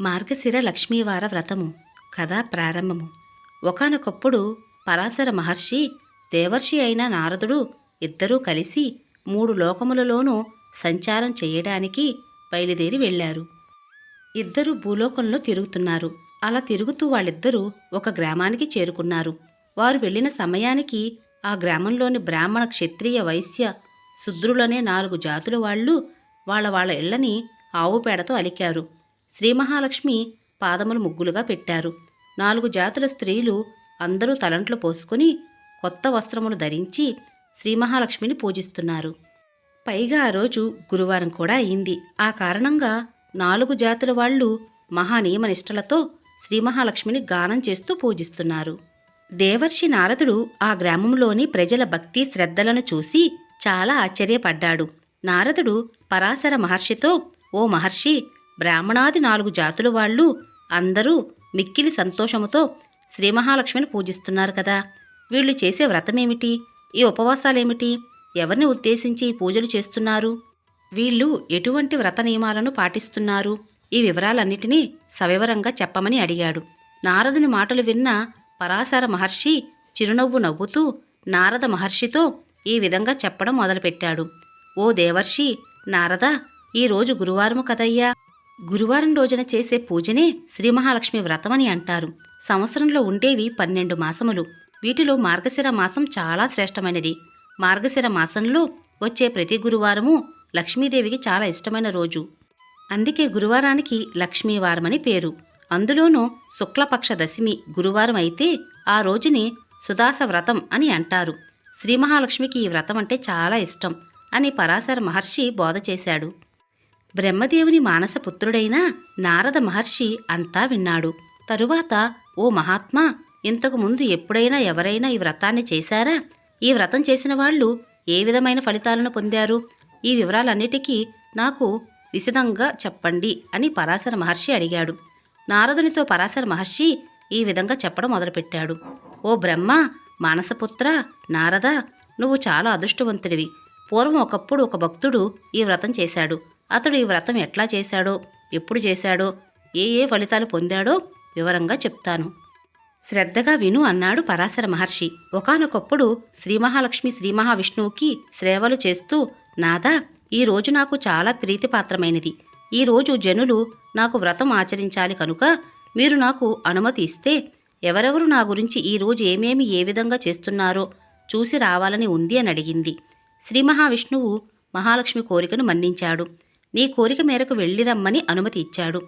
మార్గశిర లక్ష్మీవార వ్రతము కథ ప్రారంభము. ఒకానొకప్పుడు పరాశర మహర్షి దేవర్షి అయిన నారదుడు ఇద్దరూ కలిసి మూడు లోకములలోనూ సంచారం చేయడానికి బయలుదేరి వెళ్ళారు. ఇద్దరు భూలోకంలో తిరుగుతున్నారు. అలా తిరుగుతూ వాళ్ళిద్దరూ ఒక గ్రామానికి చేరుకున్నారు. వారు వెళ్ళిన సమయానికి ఆ గ్రామంలోని బ్రాహ్మణ క్షత్రియ వైశ్య శుద్రులనే నాలుగు జాతుల వాళ్ళు వాళ్ళ వాళ్ళ ఇళ్ళని ఆవు పేడతో అలికారు. శ్రీ మహాలక్ష్మి పాదములు ముగ్గులుగా పెట్టారు. నాలుగు జాతుల స్త్రీలు అందరూ తలంట్లు పోసుకుని కొత్త వస్త్రములు ధరించి శ్రీ మహాలక్ష్మిని పూజిస్తున్నారు. పైగా ఆ రోజు గురువారం కూడా అయింది. ఆ కారణంగా నాలుగు జాతుల వాళ్ళు మహానియమనిష్టలతో శ్రీ మహాలక్ష్మిని గానం చేస్తూ పూజిస్తున్నారు. దేవర్షి నారదుడు ఆ గ్రామంలోని ప్రజల భక్తి శ్రద్ధలను చూసి చాలా ఆశ్చర్యపడ్డాడు. నారదుడు పరాశర మహర్షితో ఓ మహర్షి బ్రాహ్మణాది నాలుగు జాతుల వాళ్ళు అందరూ మిక్కిలి సంతోషముతో శ్రీ మహాలక్ష్మిని పూజిస్తున్నారు కదా. వీళ్ళు చేసే వ్రతమేమిటి? ఈ ఉపవాసాలేమిటి? ఎవరిని ఉద్దేశించి ఈ పూజలు చేస్తున్నారు? వీళ్ళు ఎటువంటి వ్రత నియమాలను పాటిస్తున్నారు? ఈ వివరాలన్నిటినీ సవివరంగా చెప్పమని అడిగాడు. నారదుని మాటలు విన్న పరాశర మహర్షి చిరునవ్వు నవ్వుతూ నారద మహర్షితో ఈ విధంగా చెప్పడం మొదలుపెట్టాడు. ఓ దేవర్షి నారద ఈరోజు గురువారము కదయ్యా? గురువారం రోజున చేసే పూజనే శ్రీ మహాలక్ష్మి వ్రతమని అంటారు. సంవత్సరంలో ఉండేవి పన్నెండు మాసములు. వీటిలో మార్గశిర మాసం చాలా శ్రేష్టమైనది. మార్గశిర మాసంలో వచ్చే ప్రతి గురువారము లక్ష్మీదేవికి చాలా ఇష్టమైన రోజు. అందుకే గురువారానికి లక్ష్మీవారమని పేరు. అందులోనూ శుక్లపక్ష దశమి గురువారం అయితే ఆ రోజుని సుదాస వ్రతం అని అంటారు. శ్రీ మహాలక్ష్మికి ఈ వ్రతం అంటే చాలా ఇష్టం అని పరాశర మహర్షి బోధ చేశాడు. బ్రహ్మదేవుని మానసపుత్రుడైన నారద మహర్షి అంతా విన్నాడు. తరువాత ఓ మహాత్మా ఇంతకుముందు ఎప్పుడైనా ఎవరైనా ఈ వ్రతాన్ని చేశారా? ఈ వ్రతం చేసిన వాళ్ళు ఏ విధమైన ఫలితాలను పొందారు? ఈ వివరాలన్నిటికీ నాకు విశదంగా చెప్పండి అని పరాశర మహర్షి అడిగాడు. నారదునితో పరాశర మహర్షి ఈ విధంగా చెప్పడం మొదలుపెట్టాడు. ఓ బ్రహ్మ మానసపుత్ర నారద నువ్వు చాలా అదృష్టవంతుడివి. పూర్వం ఒకప్పుడు ఒక భక్తుడు ఈ వ్రతం చేశాడు. అతడు ఈ వ్రతం ఎట్లా చేశాడో ఎప్పుడు చేశాడో ఏ ఏ ఫలితాలు పొందాడో వివరంగా చెప్తాను. శ్రద్ధగా విను అన్నాడు పరాశర మహర్షి. ఒకానొకప్పుడు శ్రీ మహాలక్ష్మి శ్రీ మహావిష్ణువుకి సేవలు చేస్తూ నాదా ఈ రోజు నాకు చాలా ప్రీతిపాత్రమైనది. ఈరోజు జనులు నాకు వ్రతం ఆచరించాలి కనుక మీరు నాకు అనుమతి ఇస్తే ఎవరెవరు నా గురించి ఈ రోజు ఏమేమి ఏ విధంగా చేస్తున్నారో చూసి రావాలని ఉంది అని అడిగింది. శ్రీ మహావిష్ణువు మహాలక్ష్మి కోరికను మన్నించాడు. నీ కోరిక మేరకు వెళ్ళిరమ్మని అనుమతి ఇచ్చాడు.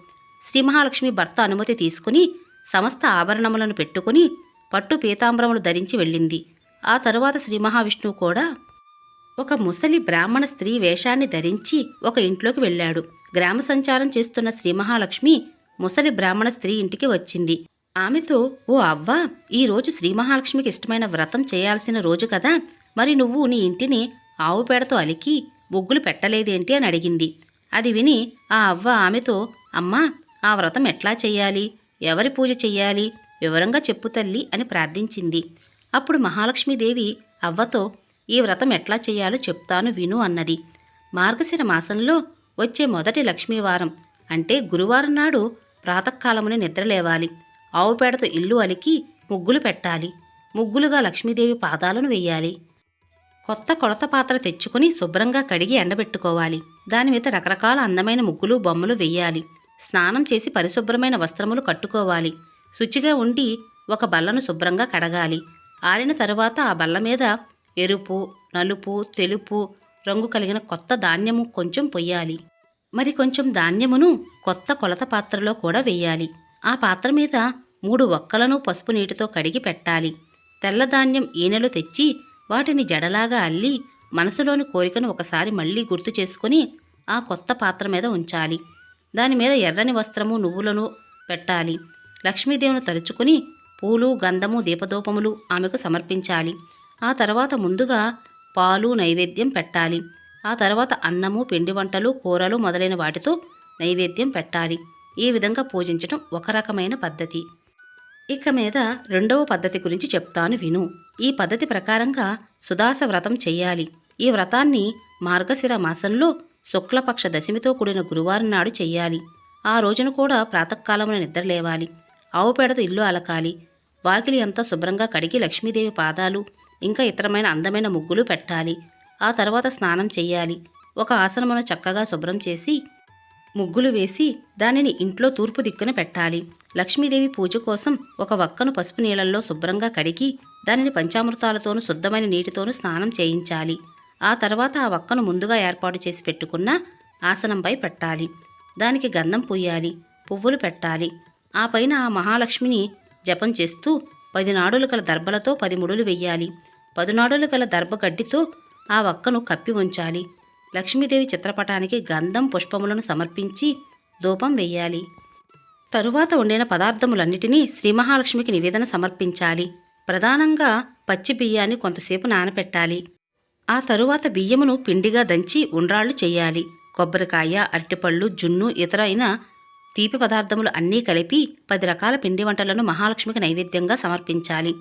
శ్రీ మహాలక్ష్మి భర్త అనుమతి తీసుకుని సమస్త ఆభరణములను పెట్టుకుని పట్టు పీతాంబరములు ధరించి వెళ్ళింది. ఆ తరువాత శ్రీ మహావిష్ణువు కూడా ఒక ముసలి బ్రాహ్మణ స్త్రీ వేషాన్ని ధరించి ఒక ఇంట్లోకి వెళ్ళాడు. గ్రామ సంచారం చేస్తున్న శ్రీ మహాలక్ష్మి ముసలి బ్రాహ్మణ స్త్రీ ఇంటికి వచ్చింది. ఆమెతో ఓ అవ్వ ఈరోజు శ్రీ మహాలక్ష్మికి ఇష్టమైన వ్రతం చేయాల్సిన రోజు కదా. మరి నువ్వు నీ ఇంటిని ఆవు పేడతో అలికి ముగ్గులు పెట్టలేదేంటి? అని అడిగింది. అది విని ఆ అవ్వ ఆమెతో అమ్మా ఆ వ్రతం ఎట్లా చెయ్యాలి? ఎవరి పూజ చెయ్యాలి? వివరంగా చెప్పు తల్లి అని ప్రార్థించింది. అప్పుడు మహాలక్ష్మీదేవి అవ్వతో ఈ వ్రతం ఎట్లా చెయ్యాలో చెప్తాను విను అన్నది. మార్గశిర మాసంలో వచ్చే మొదటి లక్ష్మీవారం. అంటే గురువారం నాడు ప్రాతకాలముని నిద్రలేవాలి ఆవు పేడతో ఇల్లు అలికి ముగ్గులు పెట్టాలి. ముగ్గులుగా లక్ష్మీదేవి పాదాలను వెయ్యాలి కొత్త కొలత పాత్ర తెచ్చుకుని శుభ్రంగా కడిగి ఎండబెట్టుకోవాలి. దాని మీద రకరకాల అందమైన ముగ్గులు బొమ్మలు వెయ్యాలి స్నానం చేసి పరిశుభ్రమైన వస్త్రములు కట్టుకోవాలి. శుచిగా ఉండి ఒక బల్లను శుభ్రంగా కడగాలి. ఆరిన తరువాత ఆ బల్ల మీద ఎరుపు నలుపు తెలుపు రంగు కలిగిన కొత్త ధాన్యము కొంచెం పొయ్యాలి. మరి కొంచెం ధాన్యమును కొత్త కొలత పాత్రలో కూడా వెయ్యాలి ఆ పాత్ర మీద మూడు ఒక్కలను పసుపు నీటితో కడిగి పెట్టాలి. తెల్లధాన్యం ఈనెలు తెచ్చి వాటిని జడలాగా అల్లి మనసులోని కోరికను ఒకసారి మళ్ళీ గుర్తు చేసుకుని ఆ కొత్త పాత్ర మీద ఉంచాలి. దాని మీద ఎర్రని వస్త్రము నువ్వులను పెట్టాలి. లక్ష్మీదేవిని తలుచుకుని పూలు గంధము దీపదూపములు ఆమెకు సమర్పించాలి. ఆ తర్వాత ముందుగా పాలు నైవేద్యం పెట్టాలి. ఆ తర్వాత అన్నము పిండి వంటలు కూరలు మొదలైన వాటితో నైవేద్యం పెట్టాలి. ఈ విధంగా పూజించడం ఒక రకమైన పద్ధతి. ఇక మీద రెండవ పద్ధతి గురించి చెప్తాను విను. ఈ పద్ధతి ప్రకారంగా సుదాస వ్రతం చెయ్యాలి. ఈ వ్రతాన్ని మార్గశిర మాసంలో శుక్లపక్ష దశమితో కూడిన గురువారం నాడు చెయ్యాలి. ఆ రోజున కూడా ప్రాతకాలమున నిద్ర లేవాలి. ఆవు పేడతో ఇల్లు అలకాలి వాకిలి అంతా శుభ్రంగా కడిగి లక్ష్మీదేవి పాదాలు ఇంకా ఇతరమైన అందమైన ముగ్గులు పెట్టాలి. ఆ తర్వాత స్నానం చెయ్యాలి. ఒక ఆసనమును చక్కగా శుభ్రం చేసి ముగ్గులు వేసి దానిని ఇంట్లో తూర్పు దిక్కున పెట్టాలి. లక్ష్మీదేవి పూజ కోసం ఒక వక్కను పసుపు నీళ్ళల్లో శుభ్రంగా కడిగి దానిని పంచామృతాలతోనూ శుద్ధమైన నీటితోనూ స్నానం చేయించాలి. ఆ తర్వాత ఆ వక్కను ముందుగా ఏర్పాటు చేసి పెట్టుకున్న ఆసనంపై పెట్టాలి. దానికి గంధం పూయాలి పువ్వులు పెట్టాలి. ఆ పైన ఆ మహాలక్ష్మిని జపం చేస్తూ పది నాడులు గల దర్భలతో పది ముడులు వెయ్యాలి పదునాడులు గల దర్భ గడ్డితో ఆ వక్కను కప్పి ఉంచాలి. లక్ష్మీదేవి చిత్రపటానికి గంధం పుష్పములను సమర్పించి ధూపం వెయ్యాలి. తరువాత వండిన పదార్థములన్నిటినీ శ్రీ మహాలక్ష్మికి నివేదన సమర్పించాలి. ప్రధానంగా పచ్చి బియ్యాన్ని కొంతసేపు నానపెట్టాలి. ఆ తరువాత బియ్యమును పిండిగా దంచి ఉండ్రాళ్ళు చేయాలి. కొబ్బరికాయ అరటిపళ్ళు జున్ను ఇతర అయిన తీపి పదార్థములు అన్నీ కలిపి పది రకాల పిండి వంటలను మహాలక్ష్మికి నైవేద్యంగా సమర్పించాలి.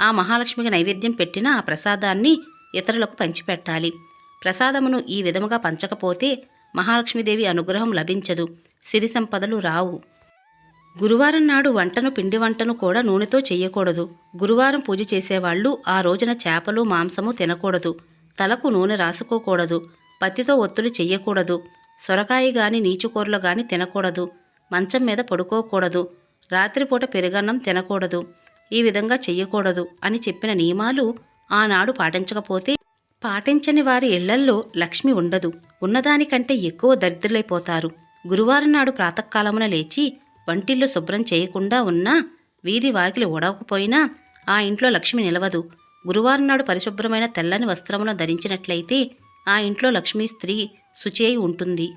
ఆ మహాలక్ష్మికి నైవేద్యం పెట్టిన ఆ ప్రసాదాన్ని ఇతరులకు పంచిపెట్టాలి. ప్రసాదమును ఈ విధముగా పంచకపోతే మహాలక్ష్మీదేవి అనుగ్రహం లభించదు. సిరి సంపదలు రావు. గురువారం నాడు వంటను పిండి వంటను కూడా నూనెతో చేయకూడదు. గురువారం పూజ చేసేవాళ్ళు ఆ రోజున చేపలు మాంసము తినకూడదు. తలకు నూనె రాసుకోకూడదు. పత్తితో ఒత్తులు చెయ్యకూడదు. సొరకాయ గాని నీచుకూరలు గాని తినకూడదు. మంచం మీద పడుకోకూడదు. రాత్రిపూట పెరుగన్నం తినకూడదు. ఈ విధంగా చెయ్యకూడదు అని చెప్పిన నియమాలు ఆనాడు పాటించకపోతే పాటించని వారి ఇళ్ళల్లో లక్ష్మి ఉండదు. ఉన్నదానికంటే ఎక్కువ దరిద్రులైపోతారు. గురువారం నాడు ప్రాతకాలమున లేచి వంటిల్లు శుభ్రం చేయకుండా ఉన్నా వీధి వాకిలి ఉడవకపోయినా ఆ ఇంట్లో లక్ష్మి నిలవదు. గురువారం నాడు పరిశుభ్రమైన తెల్లని వస్త్రములను ధరించినట్లయితే ఆ ఇంట్లో లక్ష్మి స్త్రీ శుచి అయి ఉంటుంది.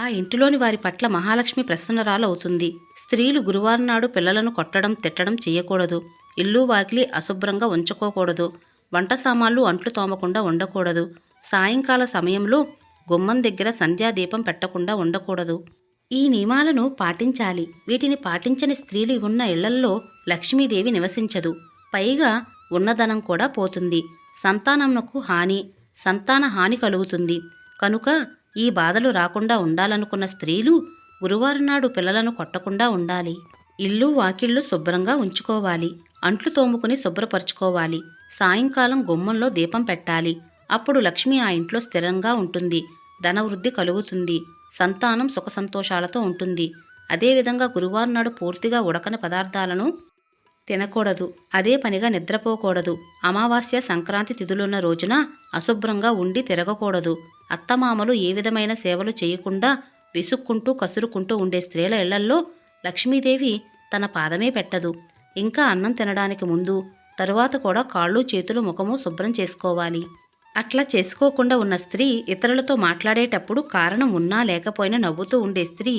ఆ ఇంటిలోని వారి పట్ల మహాలక్ష్మి ప్రసన్నరాలు అవుతుంది. స్త్రీలు గురువారం నాడు పిల్లలను కొట్టడం తిట్టడం చేయకూడదు. ఇల్లు వాకిలి అశుభ్రంగా ఉంచుకోకూడదు. వంట సామాన్లు అంట్లు తోమకుండా ఉండకూడదు. సాయంకాల సమయంలో గుమ్మం దగ్గర సంధ్యాదీపం పెట్టకుండా ఉండకూడదు. ఈ నియమాలను పాటించాలి. వీటిని పాటించని స్త్రీలు ఉన్న ఇళ్ళల్లో లక్ష్మీదేవి నివసించదు. పైగా ఉన్నదనం కూడా పోతుంది. సంతానంకు హాని సంతాన హాని కలుగుతుంది. కనుక ఈ బాధలు రాకుండా ఉండాలనుకున్న స్త్రీలు గురువారం నాడు పిల్లలను కొట్టకుండా ఉండాలి. ఇల్లు వాకిళ్ళు శుభ్రంగా ఉంచుకోవాలి. అంట్లు తోముకుని శుభ్రపరచుకోవాలి. సాయంకాలం గుమ్మంలో దీపం పెట్టాలి. అప్పుడు లక్ష్మి ఆ ఇంట్లో స్థిరంగా ఉంటుంది. ధనవృద్ధి కలుగుతుంది. సంతానం సుఖ సంతోషాలతో ఉంటుంది అదేవిధంగా గురువారం నాడు పూర్తిగా ఉడకని పదార్థాలను తినకూడదు. అదే పనిగా నిద్రపోకూడదు. అమావాస్య సంక్రాంతి తిథులున్న రోజున అశుభ్రంగా ఉండి తిరగకూడదు. అత్తమామలు ఏ విధమైన సేవలు చేయకుండా విసుక్కుంటూ కసురుకుంటూ ఉండే స్త్రీల ఇళ్ళల్లో లక్ష్మీదేవి తన పాదమే పెట్టదు. ఇంకా అన్నం తినడానికి ముందు తరువాత కూడా కాళ్ళు చేతులు ముఖము శుభ్రం చేసుకోవాలి. అట్లా చేసుకోకుండా ఉన్న స్త్రీ ఇతరులతో మాట్లాడేటప్పుడు కారణం ఉన్నా లేకపోయినా నవ్వుతూ ఉండే స్త్రీ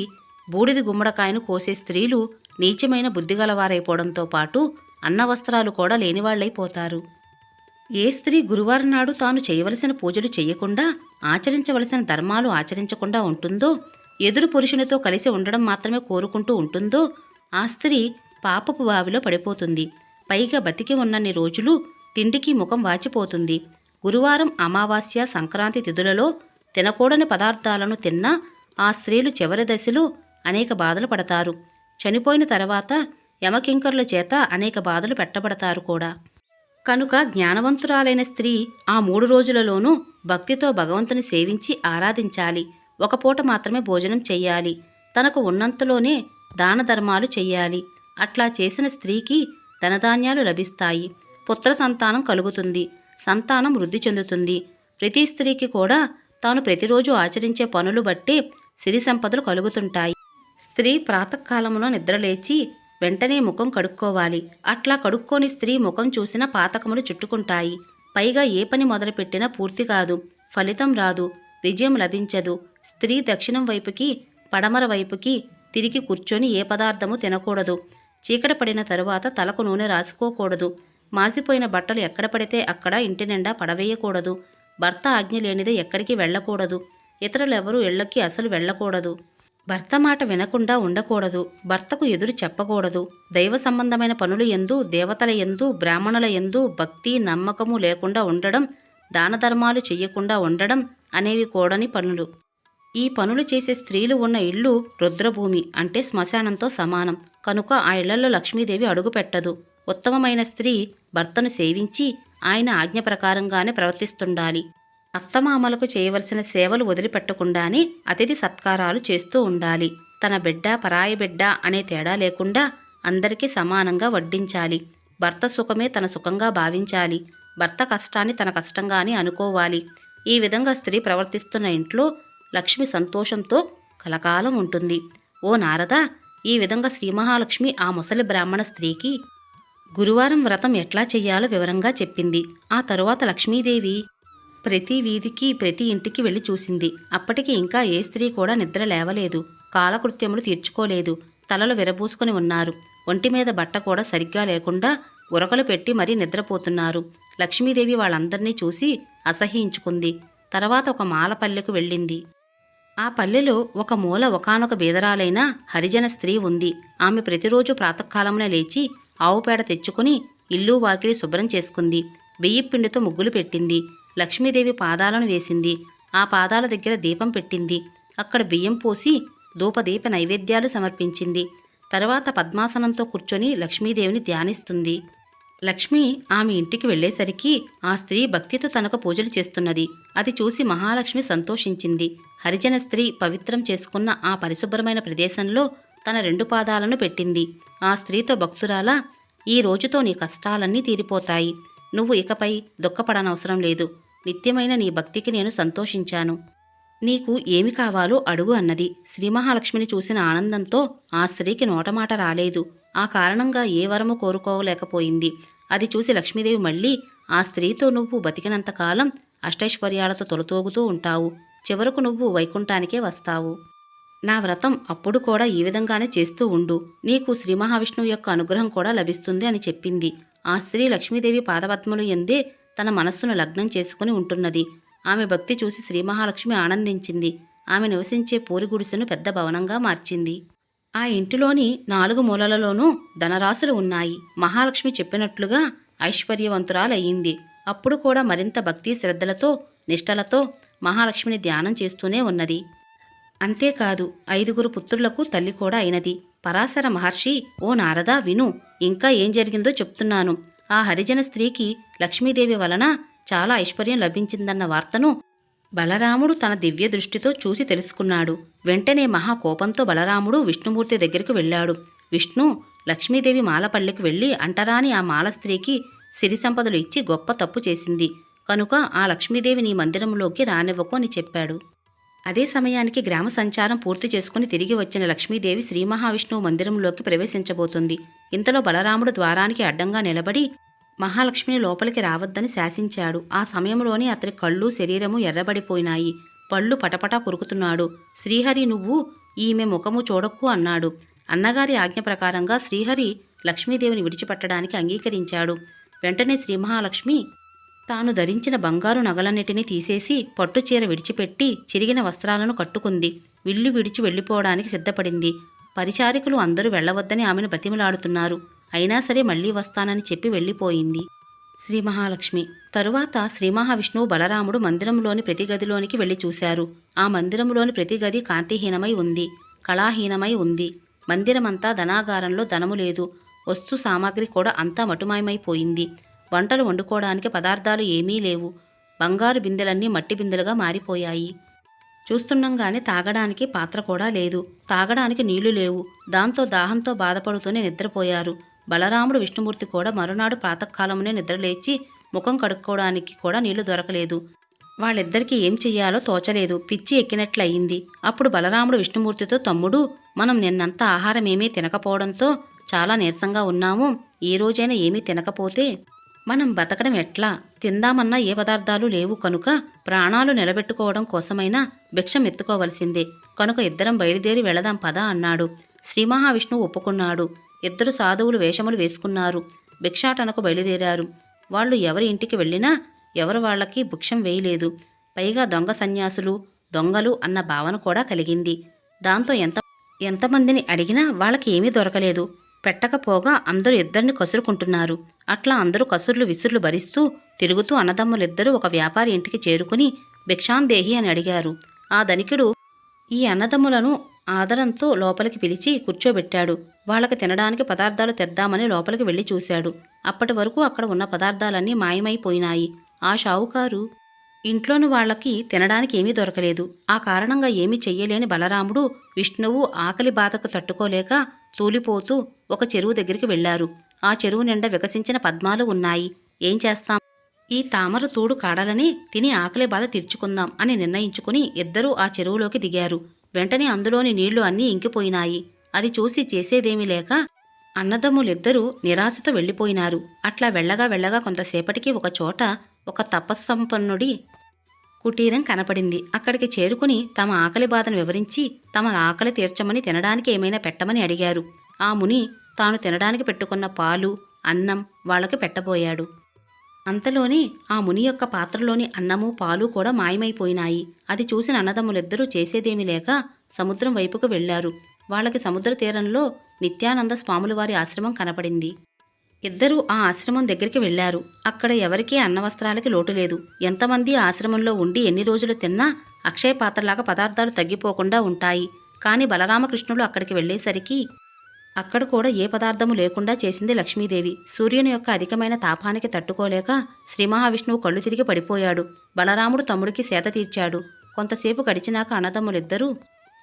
బూడిది గుమ్మడికాయను కోసే స్త్రీలు నీచమైన బుద్ధిగలవారైపోవడంతో పాటు అన్న వస్త్రాలు కూడా లేనివాళ్ళైపోతారు ఏ స్త్రీ గురువారం నాడు తాను చేయవలసిన పూజలు చేయకుండా ఆచరించవలసిన ధర్మాలు ఆచరించకుండా ఉంటుందో ఎదురు పురుషునితో కలిసి ఉండడం మాత్రమే కోరుకుంటూ ఉంటుందో ఆ స్త్రీ పాపపు బావిలో పడిపోతుంది. పైగా బతికి ఉన్నన్ని రోజులు తిండికి ముఖం వాచిపోతుంది. గురువారం అమావాస్య సంక్రాంతి తిథులలో తినకూడని పదార్థాలను తిన్నా ఆ స్త్రీలు చివరి దశలో అనేక బాధలు పడతారు. చనిపోయిన తర్వాత యమకింకరుల చేత అనేక బాధలు పెట్టబడతారు కూడా. కనుక జ్ఞానవంతురాలైన స్త్రీ ఆ మూడు రోజులలోనూ భక్తితో భగవంతుని సేవించి ఆరాధించాలి. ఒక పూట మాత్రమే భోజనం చెయ్యాలి. తనకు ఉన్నంతలోనే దాన ధర్మాలు చెయ్యాలి. అట్లా చేసిన స్త్రీకి ధనధాన్యాలు లభిస్తాయి. పుత్ర సంతానం కలుగుతుంది. సంతానం వృద్ధి చెందుతుంది. ప్రతి స్త్రీకి కూడా తాను ప్రతిరోజు ఆచరించే పనులు బట్టే సిరి సంపదలు కలుగుతుంటాయి. స్త్రీ ప్రాతకాలమున నిద్రలేచి వెంటనే ముఖం కడుక్కోవాలి. అట్లా కడుక్కోని స్త్రీ ముఖం చూసిన పాతకములు చుట్టుకుంటాయి. పైగా ఏ పని మొదలుపెట్టినా పూర్తి కాదు. ఫలితం రాదు. విజయం లభించదు. స్త్రీ దక్షిణం వైపుకి పడమర వైపుకి తిరిగి కూర్చొని ఏ పదార్థము తినకూడదు. చీకట పడిన తరువాత తలకు నూనె రాసుకోకూడదు. మాసిపోయిన బట్టలు ఎక్కడ పడితే అక్కడ ఇంటి నిండా పడవేయకూడదు. భర్త ఆజ్ఞ లేనిదే ఎక్కడికి వెళ్ళకూడదు. ఇతరులెవరూ ఇళ్ళకి అసలు వెళ్ళకూడదు. భర్త మాట వినకుండా ఉండకూడదు. భర్తకు ఎదురు చెప్పకూడదు. దైవ సంబంధమైన పనులు ఎందు దేవతల ఎందు బ్రాహ్మణుల ఎందు భక్తి నమ్మకము లేకుండా ఉండడం దాన ధర్మాలు చెయ్యకుండా ఉండడం అనేవి కూడని పనులు. ఈ పనులు చేసే స్త్రీలు ఉన్న ఇల్లు రుద్రభూమి అంటే శ్మశానంతో సమానం. కనుక ఆ ఇళ్ళలో లక్ష్మీదేవి అడుగుపెట్టదు. ఉత్తమమైన స్త్రీ భర్తను సేవించి ఆయన ఆజ్ఞ ప్రకారంగానే ప్రవర్తిస్తుండాలి. అత్తమామలకు చేయవలసిన సేవలు వదిలిపెట్టకుండానే అతిథి సత్కారాలు చేస్తూ ఉండాలి. తన బిడ్డ పరాయి బిడ్డ అనే తేడా లేకుండా అందరికీ సమానంగా వడ్డించాలి. భర్త సుఖమే తన సుఖంగా భావించాలి. భర్త కష్టాన్ని తన కష్టంగానే అనుకోవాలి. ఈ విధంగా స్త్రీ ప్రవర్తిస్తున్న ఇంట్లో లక్ష్మి సంతోషంతో కలకాలం ఉంటుంది. ఓ నారద ఈ విధంగా శ్రీ మహాలక్ష్మి ఆ ముసలి బ్రాహ్మణ స్త్రీకి గురువారం వ్రతం ఎట్లా చెయ్యాలో వివరంగా చెప్పింది. ఆ తరువాత లక్ష్మీదేవి ప్రతి వీధికి ప్రతి ఇంటికి వెళ్ళి చూసింది. అప్పటికి ఇంకా ఏ స్త్రీ కూడా నిద్ర లేవలేదు. కాలకృత్యములు తీర్చుకోలేదు. తలలు విరబూసుకుని ఉన్నారు. ఒంటి మీద బట్ట కూడా సరిగ్గా లేకుండా ఉరకలు పెట్టి మరీ నిద్రపోతున్నారు. లక్ష్మీదేవి వాళ్ళందర్నీ చూసి అసహ్యించుకుంది. తర్వాత ఒక మాల పల్లెకు వెళ్ళింది. ఆ పల్లెలో ఒక మూల ఒకానొక బీదరాలైన హరిజన స్త్రీ ఉంది. ఆమె ప్రతిరోజు ప్రాతకాలమున లేచి ఆవు పేడ తెచ్చుకుని ఇల్లు వాకిలి శుభ్రం చేసుకుంది. బియ్యపిండితో ముగ్గులు పెట్టింది. లక్ష్మీదేవి పాదాలను వేసింది. ఆ పాదాల దగ్గర దీపం పెట్టింది. అక్కడ బియ్యం పోసి ధూపదీప నైవేద్యాలు సమర్పించింది. తర్వాత పద్మాసనంతో కూర్చొని లక్ష్మీదేవిని ధ్యానిస్తుంది. లక్ష్మి ఆమె ఇంటికి వెళ్ళేసరికి ఆ స్త్రీ భక్తితో తనకు పూజలు చేస్తున్నది. అది చూసి మహాలక్ష్మి సంతోషించింది. హరిజన స్త్రీ పవిత్రం చేసుకున్న ఆ పరిశుభ్రమైన ప్రదేశంలో తన రెండు పాదాలను పెట్టింది. ఆ స్త్రీతో భక్తురాలా ఈ రోజుతో నీ కష్టాలన్నీ తీరిపోతాయి. నువ్వు ఇకపై దుఃఖపడనవసరం లేదు. నిత్యమైన నీ భక్తికి నేను సంతోషించాను. నీకు ఏమి కావాలో అడుగు అన్నది. శ్రీ మహాలక్ష్మిని చూసిన ఆనందంతో ఆ స్త్రీకి నోటమాట రాలేదు. ఆ కారణంగా ఏ వరము కోరుకోలేకపోయింది. అది చూసి లక్ష్మీదేవి మళ్ళీ ఆ స్త్రీతో నువ్వు బతికినంతకాలం అష్టైశ్వర్యాలతో తొలతోగుతూ ఉంటావు. చివరకు నువ్వు వైకుంఠానికే వస్తావు. నా వ్రతం అప్పుడు కూడా ఈ విధంగానే చేస్తూ ఉండు. నీకు శ్రీ మహావిష్ణువు యొక్క అనుగ్రహం కూడా లభిస్తుంది అని చెప్పింది. ఆ స్త్రీ లక్ష్మీదేవి పాదపద్మలు ఎందే తన మనస్సును లగ్నం చేసుకుని ఉంటున్నది. ఆమె భక్తి చూసి శ్రీ మహాలక్ష్మి ఆనందించింది. ఆమె నివసించే పూరి గుడిసెను పెద్ద భవనంగా మార్చింది. ఆ ఇంటిలోని నాలుగు మూలలలోనూ ధనరాశులు ఉన్నాయి. మహాలక్ష్మి చెప్పినట్లుగా ఐశ్వర్యవంతురాలయ్యింది. అప్పుడు కూడా మరింత భక్తి శ్రద్ధలతో నిష్టలతో మహాలక్ష్మిని ధ్యానం చేస్తూనే ఉన్నది. అంతేకాదు ఐదుగురు పుత్రులకు తల్లి కూడా అయినది. పరాశర మహర్షి ఓ నారదా విను ఇంకా ఏం జరిగిందో చెప్తున్నాను. ఆ హరిజన స్త్రీకి లక్ష్మీదేవి వలన చాలా ఐశ్వర్యం లభించిందన్న వార్తను బలరాముడు తన దివ్య దృష్టితో చూసి తెలుసుకున్నాడు. వెంటనే మహా కోపంతో బలరాముడు విష్ణుమూర్తి దగ్గరికి వెళ్ళాడు. విష్ణు లక్ష్మీదేవి మాలపల్లికి వెళ్ళి అంటరాని ఆ మాల స్త్రీకి సిరి సంపదలు ఇచ్చి గొప్ప తప్పు చేసింది. కనుక ఆ లక్ష్మీదేవి నీ మందిరంలోకి రానివ్వకు అని చెప్పాడు. అదే సమయానికి గ్రామ సంచారం పూర్తి చేసుకుని తిరిగి వచ్చిన లక్ష్మీదేవి శ్రీ మహావిష్ణువు మందిరంలోకి ప్రవేశించబోతుంది. ఇంతలో బలరాముడు ద్వారానికి అడ్డంగా నిలబడి మహాలక్ష్మిని లోపలికి రావద్దని శాసించాడు. ఆ సమయంలోనే అతని కళ్ళు శరీరము ఎర్రబడిపోయినాయి. పళ్ళు పటపటా కొరుకుతున్నాడు. శ్రీహరి నువ్వు ఈమె ముఖము చూడకు అన్నాడు. అన్నగారి ఆజ్ఞ ప్రకారంగా శ్రీహరి లక్ష్మీదేవిని విడిచిపెట్టడానికి అంగీకరించాడు. వెంటనే శ్రీ మహాలక్ష్మి తాను ధరించిన బంగారు నగలన్నిటినీ తీసేసి పట్టుచీర విడిచిపెట్టి చిరిగిన వస్త్రాలను కట్టుకుంది. విల్లు విడిచి వెళ్ళిపోవడానికి సిద్ధపడింది. పరిచారికులు అందరూ వెళ్ళవద్దని ఆమెను బతిమలాడుతున్నారు. అయినా సరే మళ్ళీ వస్తానని చెప్పి వెళ్ళిపోయింది. శ్రీ మహాలక్ష్మి. తరువాత శ్రీ మహావిష్ణువు బలరాముడు మందిరంలోని ప్రతి గదిలోనికి వెళ్ళి చూశారు. ఆ మందిరంలోని ప్రతి గది కాంతిహీనమై ఉంది. కళాహీనమై ఉంది. మందిరమంతా ధనాగారంలో ధనము లేదు. వస్తు సామాగ్రి కూడా అంతా మటుమాయమైపోయింది. వంటలు వండుకోవడానికి పదార్థాలు ఏమీ లేవు. బంగారు బిందెలన్నీ మట్టి బిందెలుగా మారిపోయాయి. చూస్తుండగానే తాగడానికి పాత్ర కూడా లేదు. తాగడానికి నీళ్ళు లేవు. దాంతో దాహంతో బాధపడుతూనే నిద్రపోయారు. బలరాముడు విష్ణుమూర్తి కూడా మరునాడు ప్రాతకాలమునే నిద్రలేచి ముఖం కడుక్కోవడానికి కూడా నీళ్ళు దొరకలేదు. వాళ్ళిద్దరికీ ఏం చెయ్యాలో తోచలేదు. పిచ్చి ఎక్కినట్లయింది. అప్పుడు బలరాముడు విష్ణుమూర్తితో తమ్ముడు మనం నిన్నంత ఆహారం ఏమీ తినకపోవడంతో చాలా నీరసంగా ఉన్నాము. ఏ రోజైనా ఏమీ తినకపోతే మనం బతకడం ఎట్లా? తిందామన్నా ఏ పదార్థాలు లేవు కనుక ప్రాణాలు నిలబెట్టుకోవడం కోసమైనా భిక్షం ఎత్తుకోవలసిందే. కనుక ఇద్దరం బయలుదేరి వెళదాం పదా అన్నాడు. శ్రీ మహావిష్ణువు ఒప్పుకున్నాడు. ఇద్దరు సాధువులు వేషములు వేసుకున్నారు. భిక్షాటనకు బయలుదేరారు. వాళ్ళు ఎవరి ఇంటికి వెళ్ళినా ఎవరు వాళ్ళకి భిక్షం వేయలేదు. పైగా దొంగ సన్యాసులు దొంగలు అన్న భావన కూడా కలిగింది. దాంతో ఎంత ఎంతమందిని అడిగినా వాళ్ళకి ఏమీ దొరకలేదు. పెట్టకపోగా అందరూ ఇద్దరిని కసురుకుంటున్నారు. అట్లా అందరూ కసుర్లు విసుర్లు భరిస్తూ తిరుగుతూ అన్నదమ్ములిద్దరూ ఒక వ్యాపారి ఇంటికి చేరుకుని భిక్షాందేహి అని అడిగారు. ఆ ధనికుడు ఈ అన్నదమ్ములను ఆదరంతో లోపలికి పిలిచి కూర్చోబెట్టాడు. వాళ్ళకి తినడానికి పదార్థాలు తెద్దామని లోపలికి వెళ్ళి చూశాడు. అప్పటి వరకు అక్కడ ఉన్న పదార్థాలన్నీ మాయమైపోయినాయి. ఆ షావుకారు ఇంట్లోని వాళ్ళకి తినడానికి ఏమీ దొరకలేదు. ఆ కారణంగా ఏమీ చెయ్యలేని బలరాముడు విష్ణువు ఆకలి బాధకు తట్టుకోలేక తూలిపోతూ ఒక చెరువు దగ్గరికి వెళ్ళారు ఆ చెరువు నిండా వికసించిన పద్మాలు ఉన్నాయి. ఏం చేస్తాం? ఈ తామర తూడు కాడలని తిని ఆకలి బాధ తీర్చుకుందాం అని నిర్ణయించుకుని ఇద్దరూ ఆ చెరువులోకి దిగారు. వెంటనే అందులోని నీళ్ళు అన్నీ ఇంకిపోయినాయి. అది చూసి చేసేదేమీ లేక అన్నదమ్ములిద్దరూ నిరాశతో వెళ్ళిపోయినారు. అట్లా వెళ్ళగా వెళ్ళగా కొంతసేపటికి ఒక చోట ఒక తపస్సంపన్నుడి కుటీరం కనపడింది. అక్కడికి చేరుకుని తమ ఆకలి బాధను వివరించి తమ ఆకలి తీర్చమని తినడానికి ఏమైనా పెట్టమని అడిగారు. ఆ ముని తాను తినడానికి పెట్టుకున్న పాలు అన్నం వాళ్ళకి పెట్టబోయాడు. అంతలోనే ఆ ముని యొక్క పాత్రలోని అన్నము పాలు కూడా మాయమైపోయినాయి. అది చూసిన అన్నదమ్ములిద్దరూ చేసేదేమీ లేక సముద్రం వైపుకు వెళ్ళారు వాళ్ళకి సముద్ర తీరంలో నిత్యానంద స్వాములవారి ఆశ్రమం కనపడింది. ఇద్దరూ ఆ ఆశ్రమం దగ్గరికి వెళ్ళారు అక్కడ ఎవరికీ అన్నవస్త్రాలకి లోటు లేదు. ఎంతమంది ఆశ్రమంలో ఉండి ఎన్ని రోజులు తిన్నా అక్షయ పాత్రలాగా పదార్థాలు తగ్గిపోకుండా ఉంటాయి. కానీ బలరామకృష్ణులు అక్కడికి వెళ్ళేసరికి అక్కడ కూడా ఏ పదార్థము లేకుండా చేసింది లక్ష్మీదేవి. సూర్యుని యొక్క అధికమైన తాపానికి తట్టుకోలేక శ్రీ మహావిష్ణువు కళ్ళు తిరిగి పడిపోయాడు. బలరాముడు తమ్ముడికి సేత తీర్చాడు. కొంతసేపు గడిచినాక అన్నదమ్ములిద్దరూ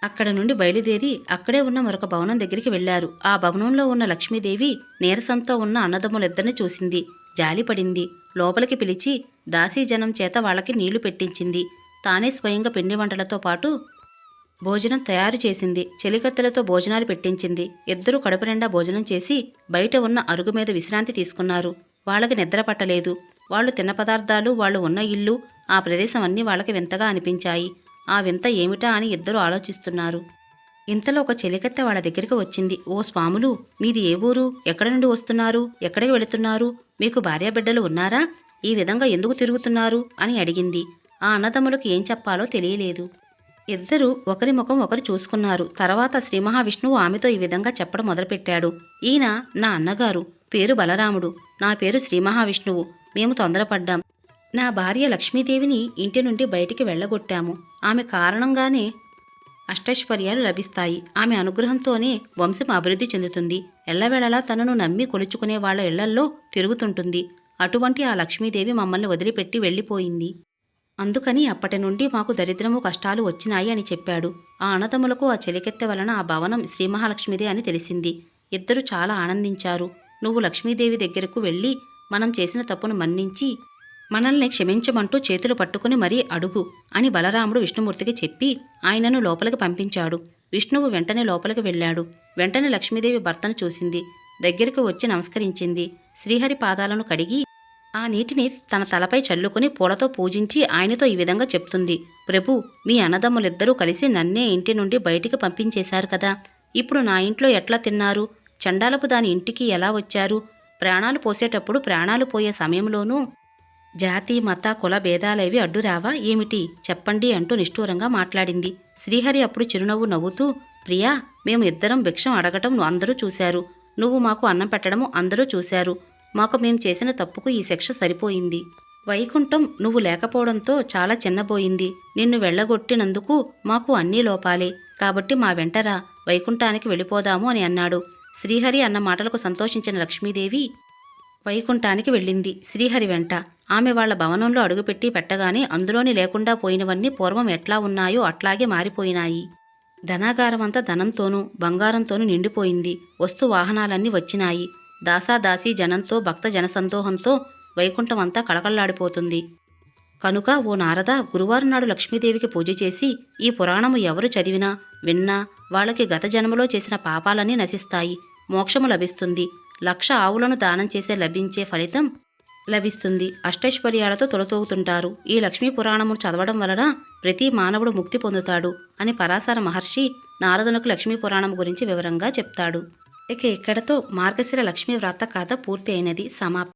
అక్కడ నుండి బయలుదేరి అక్కడే ఉన్న మరొక భవనం దగ్గరికి వెళ్ళారు ఆ భవనంలో ఉన్న లక్ష్మీదేవి నీరసంతో ఉన్న అన్నదమ్ములిద్దరిని చూసింది. జాలిపడింది లోపలికి పిలిచి దాసీజనం చేత వాళ్ళకి నీళ్ళు పెట్టించింది. తానే స్వయంగా పిండి వంటలతో పాటు భోజనం తయారు చేసింది. చెలికత్తెలతో భోజనాలు పెట్టించింది. ఇద్దరూ కడుపు నిండా భోజనం చేసి బయట ఉన్న అరుగు మీద విశ్రాంతి తీసుకున్నారు. వాళ్ళకి నిద్ర పట్టలేదు. వాళ్ళు తిన్న పదార్థాలు వాళ్ళు ఉన్న ఇల్లు ఆ ప్రదేశం అన్నీ వాళ్ళకి వింతగా అనిపించాయి. ఆ వింత ఏమిటా అని ఇద్దరు ఆలోచిస్తున్నారు. ఇంతలో ఒక చెలికత్తె వాళ్ళ దగ్గరికి వచ్చింది. ఓ స్వాములు మీది ఏ ఊరు? ఎక్కడ నుండి వస్తున్నారు? ఎక్కడికి వెళుతున్నారు? మీకు భార్యాబిడ్డలు ఉన్నారా? ఈ విధంగా ఎందుకు తిరుగుతున్నారు? అని అడిగింది. ఆ అన్నదమ్ములకు ఏం చెప్పాలో తెలియలేదు. ఇద్దరు ఒకరి ముఖం ఒకరు చూసుకున్నారు. తర్వాత శ్రీ మహావిష్ణువు ఆమెతో ఈ విధంగా చెప్పడం మొదలుపెట్టాడు. ఈయన నా అన్నగారు. పేరు బలరాముడు. నా పేరు శ్రీ మహావిష్ణువు మేము తొందరపడ్డాం. నా భార్య లక్ష్మీదేవిని ఇంటి నుండి బయటికి వెళ్ళగొట్టాము. ఆమె కారణంగానే అష్టైశ్వర్యాలు లభిస్తాయి. ఆమె అనుగ్రహంతోనే వంశం అభివృద్ధి చెందుతుంది. ఎల్లవేళలా తనను నమ్మి కొలుచుకునే వాళ్ళ ఇళ్ళల్లో తిరుగుతుంటుంది. అటువంటి ఆ లక్ష్మీదేవి మమ్మల్ని వదిలిపెట్టి వెళ్ళిపోయింది. అందుకని అప్పటి నుండి మాకు దరిద్రము కష్టాలు వచ్చినాయి అని చెప్పాడు. ఆ అనదములకు ఆ చెలికెత్తె వలన ఆ భవనం శ్రీ మహాలక్ష్మిదే అని తెలిసింది. ఇద్దరు చాలా ఆనందించారు. నువ్వు లక్ష్మీదేవి దగ్గరకు వెళ్ళి మనం చేసిన తప్పును మన్నించి మనల్ని క్షమించమంటూ చేతులు పట్టుకుని మరీ అడుగు అని బలరాముడు విష్ణుమూర్తికి చెప్పి ఆయనను లోపలికి పంపించాడు. విష్ణువు వెంటనే లోపలికి వెళ్ళాడు. వెంటనే లక్ష్మీదేవి భర్తను చూసింది. దగ్గరకు వచ్చి నమస్కరించింది. శ్రీహరి పాదాలను కడిగి ఆ నీటిని తన తలపై చల్లుకుని పూలతో పూజించి ఆయనతో ఈ విధంగా చెప్తుంది. ప్రభు మీ అన్నదమ్ములిద్దరూ కలిసి నన్నే ఇంటి నుండి బయటికి పంపించేశారు కదా. ఇప్పుడు నా ఇంట్లో ఎట్లా తిన్నారు? చండాలపు దాని ఇంటికి ఎలా వచ్చారు? ప్రాణాలు పోసేటప్పుడు ప్రాణాలు పోయే సమయంలోనూ జాతి మత కుల భేదాలేవి అడ్డురావా? ఏమిటి? చెప్పండి అంటూ నిష్ఠూరంగా మాట్లాడింది. శ్రీహరి అప్పుడు చిరునవ్వు నవ్వుతూ ప్రియా మేము ఇద్దరం భిక్షం అడగటం అందరూ చూశారు. నువ్వు మాకు అన్నం పెట్టడము అందరూ చూశారు. మాకు మేం చేసిన తప్పుకు ఈ శిక్ష సరిపోయింది. వైకుంఠం నువ్వు లేకపోవడంతో చాలా చిన్నబోయింది. నిన్ను వెళ్ళగొట్టినందుకు మాకు అన్నీ లోపాలే. కాబట్టి మా వెంటరా వైకుంఠానికి వెళ్ళిపోదాము అని అన్నాడు. శ్రీహరి అన్న మాటలకు సంతోషించిన లక్ష్మీదేవి వైకుంఠానికి వెళ్ళింది. శ్రీహరి వెంట ఆమె వాళ్ళ భవనంలో అడుగుపెట్టి పెట్టగానే అందులోని లేకుండా పోయినవన్నీ పూర్వం ఎట్లా ఉన్నాయో అట్లాగే మారిపోయినాయి. ధనాగారమంతా ధనంతోనూ బంగారంతోనూ నిండిపోయింది. వస్తు వాహనాలన్నీ వచ్చినాయి. దాసాదాసీ జనంతో భక్త జనసందోహంతో వైకుంఠమంతా కళకళ్ళాడిపోతుంది. కనుక ఓ నారద గురువారం నాడు లక్ష్మీదేవికి పూజ చేసి ఈ పురాణము ఎవరు చదివినా విన్నా వాళ్ళకి గత జన్మలో చేసిన పాపాలన్నీ నశిస్తాయి. మోక్షము లభిస్తుంది. లక్ష ఆవులను దానం చేసే లభించే ఫలితం లభిస్తుంది. అష్టైశ్వర్యాలతో తొలతూగుతుంటారు. ఈ లక్ష్మీ పురాణమును చదవడం వలన ప్రతి మానవుడు ముక్తి పొందుతాడు అని పరాశర మహర్షి నారదునకు లక్ష్మీ పురాణం గురించి వివరంగా చెప్తాడు. ఇక ఇక్కడతో మార్గశిర లక్ష్మీ వ్రత కథ పూర్తి అయినది సమాప్తి.